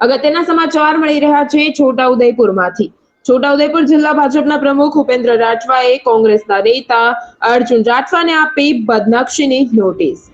અગત્યના સમાચાર મળી રહ્યા છે છોટાઉદેપુરમાંથી. છોટાઉદેપુર જિલ્લા ભાજપના પ્રમુખ ઉપેન્દ્ર રાઠવાએ કોંગ્રેસના નેતા અર્જુન રાઠવાને આપી બદનક્ષીની નોટિસ.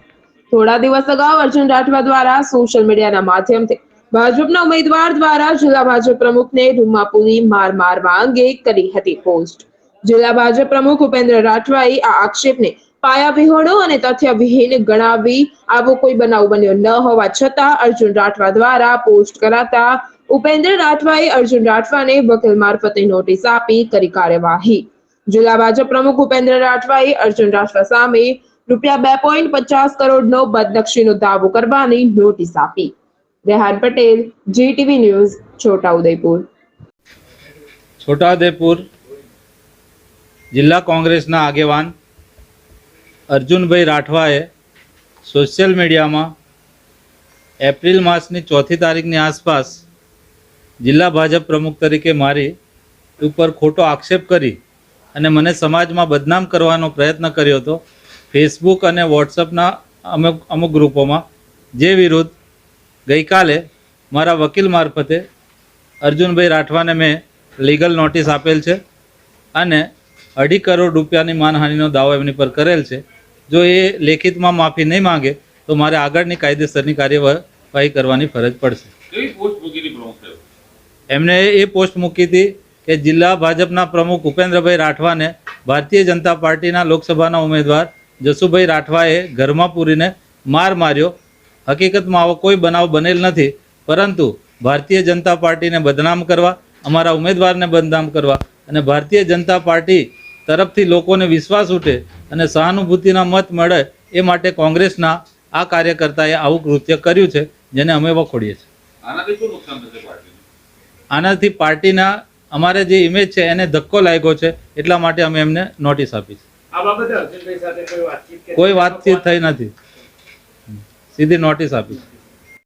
થોડા દિવસ અગાઉ અર્જુન રાઠવા દ્વારા સોશિયલ મીડિયાના માધ્યમથી ભાજપના ઉમેદવાર દ્વારા જિલ્લા ભાજપ પ્રમુખને રૂમમાં પૂરી માર મારવા અંગે કરી હતી પોસ્ટ. જિલ્લા ભાજપ પ્રમુખ ઉપેન્દ્ર રાઠવાએ આ આક્ષેપને પાયા વિહોણો અને તથ્ય વિહીન ગણાવી આવો કોઈ બનાવ બન્યો ન હોવા છતાં અર્જુન રાઠવા દ્વારા પોસ્ટ કરાતા ઉપેન્દ્ર રાઠવાએ અર્જુન રાઠવાને વકીલ મારફતે નોટિસ આપી કરી કાર્યવાહી. જિલ્લા ભાજપ પ્રમુખ ઉપેન્દ્ર રાઠવાએ અર્જુન રાઠવા સામે રૂપિયા બે પોઈન્ટ પચાસ કરોડનો બદનક્ષીનો દાવો કરવાની નોટિસ આપી. Rehan Patel, GTV news, Chhotaudepur. Chhota Udepur જિલ્લા કોંગ્રેસના આગેવાન અર્જુનભાઈ રાઠવાએ સોશિયલ મીડિયામાં એપ્રિલ માસની ચોથી તારીખની આસપાસ જિલ્લા ભાજપ પ્રમુખ તરીકે મારી ઉપર ખોટો આક્ષેપ કરી અને મને સમાજમાં બદનામ કરવાનો પ્રયત્ન કર્યો હતો. ફેસબુક અને વોટ્સઅપના અમુક અમુક ગ્રુપોમાં જે વિરુદ્ધ ગઈકાલે મારા વકીલ મારફતે અર્જુનભાઈ રાઠવાને મેં લીગલ નોટિસ આપેલ છે અને અઢી કરોડ રૂપિયાની માનહાનિનો દાવો એમની પર કરેલ છે. જો એ લેખિતમાં માફી નહીં માંગે તો મારે આગળની કાયદેસરની કાર્યવાહી કરવાની ફરજ પડશે. એમણે એ પોસ્ટ મૂકી હતી કે જિલ્લા ભાજપના પ્રમુખ ઉપેન્દ્રભાઈ રાઠવાને ભારતીય જનતા પાર્ટીના લોકસભાના ઉમેદવાર જસુભાઈ રાઠવાએ ઘરમાં પૂરીને માર માર્યો. હકીકતમાં આવો કોઈ બનાવ બનેલ નથી પરંતુ ભારતીય જનતા પાર્ટીને બદનામ કરવા અમારા ઉમેદવારને બદનામ કરવા અને ભારતીય જનતા પાર્ટી તરફથી લોકોને વિશ્વાસ ઉઠે અને સહાનુભૂતિના મત મળે એ માટે કોંગ્રેસના આ કાર્યકર્તાએ આવું કૃત્ય કર્યું છે જેને અમે વખોડીએ છીએ. આનાથી શું નુકસાન થશે પાર્ટીને? આનાથી પાર્ટીના અમારે જે ઇમેજ છે એને ધક્કો લાગ્યો છે એટલા માટે અમે એમને નોટિસ આપી છે. આ બાબતે અર્જુનભાઈ સાથે કોઈ વાતચીત કોઈ વાતચીત થઈ નથી. સીધી નોટિસ આપી છે.